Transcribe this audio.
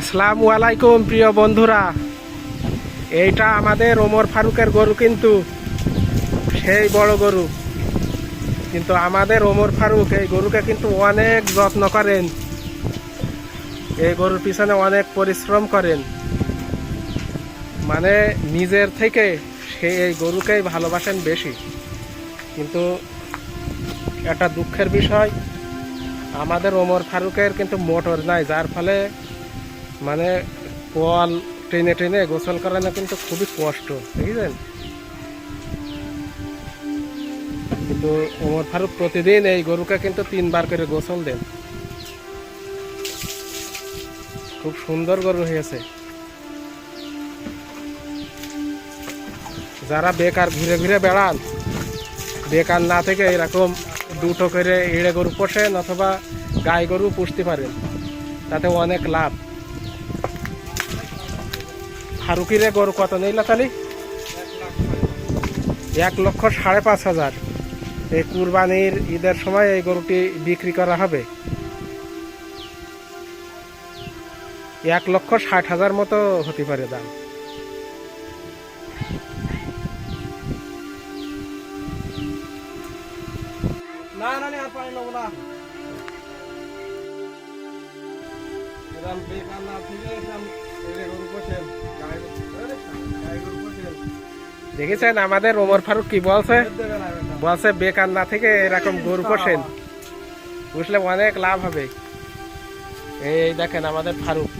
আসসালামু আলাইকুম, প্রিয় বন্ধুরা। এইটা আমাদের ওমর ফারুকের গরু কিন্তু, সেই বড় গরু। কিন্তু আমাদের ওমর ফারুক এই গরুকে কিন্তু অনেক যত্ন করেন। এই গরুর পিছনে অনেক পরিশ্রম করেন। মানে নিজের থেকে সে এই গরুকেই ভালোবাসেন বেশি। কিন্তু একটা দুঃখের বিষয়, আমাদের ওমর ফারুকের কিন্তু মোটর নাই, যার ফলে মানে কল ট্রেনে ট্রেনে গোসল করানো কিন্তু খুবই কষ্ট, বুঝলেন? কিন্তু ওমর ফারুক প্রতিদিন এই গরুকে কিন্তু তিনবার করে গোসল দেন। খুব সুন্দর গরু হয়েছে। যারা বেকার ঘুরে ঘুরে বেড়ান, বেকার না থেকে এরকম দুটো করে এড়ে গরু পোষেন অথবা গাই গরু পুষতে পারেন, তাতে অনেক লাভ। ফারুকিরে গরু কত নিল তালি? এক লক্ষ সাড়ে পাঁচ হাজার। এই কুরবানির ঈদের সময় এই গরুটি বিক্রি করা হবে। এক লক্ষ ষাট হাজার মতো হতে পারে দাম। না দেখেছেন আমাদের ওমর ফারুক কি বলছে। বলছে, বেকার না থেকে এরকম গরু পোষেন। বুঝলে অনেক লাভ হবে। এই দেখেন আমাদের ফারুক।